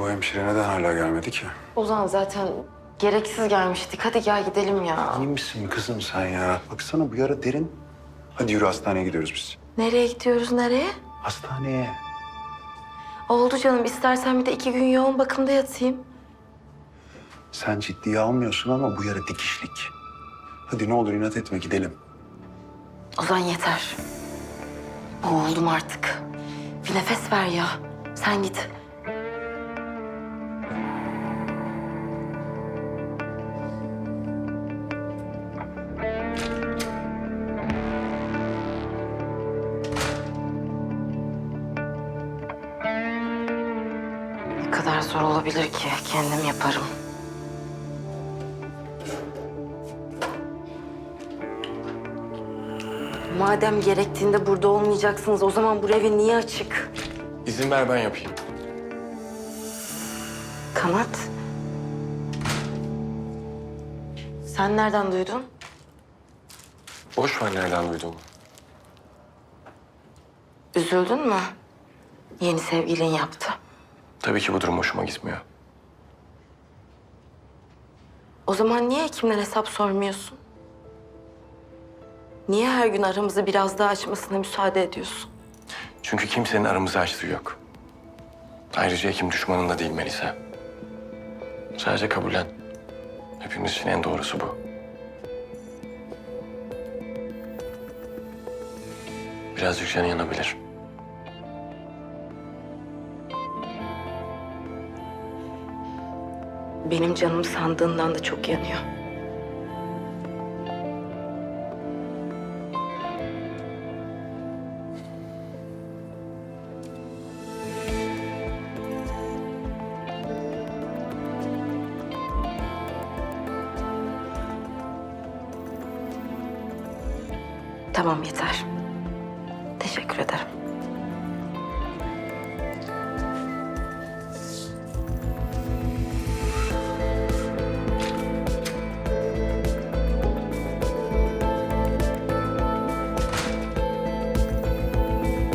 hemşire neden hala gelmedi ki? Ozan zaten gereksiz gelmiştik. Hadi gel gidelim ya. İyi misin kızım sen ya? Baksana bu yara derin. Hadi yürü hastaneye gidiyoruz biz. Nereye gidiyoruz nereye? Hastaneye. Oldu canım istersen bir de iki gün yoğun bakımda yatayım. Sen ciddiye almıyorsun ama bu yara dikişlik. Hadi ne olur inat etme gidelim. Ozan yeter. Boğuldum artık. Bir nefes ver ya. Sen git. Kadar zor olabilir ki? Kendim yaparım. Madem gerektiğinde burada olmayacaksınız o zaman bu evi niye açık? İzin ver ben yapayım. Kanat. Sen nereden duydun? Boş ver nereden duyduğumu. Üzüldün mü? Yeni sevgilin yaptı. Tabii ki bu durum hoşuma gitmiyor. O zaman niye Ekim'den hesap sormuyorsun? Niye her gün aramızı biraz daha açmasına müsaade ediyorsun? Çünkü kimsenin aramızı açtığı yok. Ayrıca Ekim düşmanın da değil Melisa. Sadece kabullen. Hepimiz için en doğrusu bu. Birazcık canı yanabilir. Benim canım sandığından da çok yanıyor. Tamam yeter. Teşekkür ederim.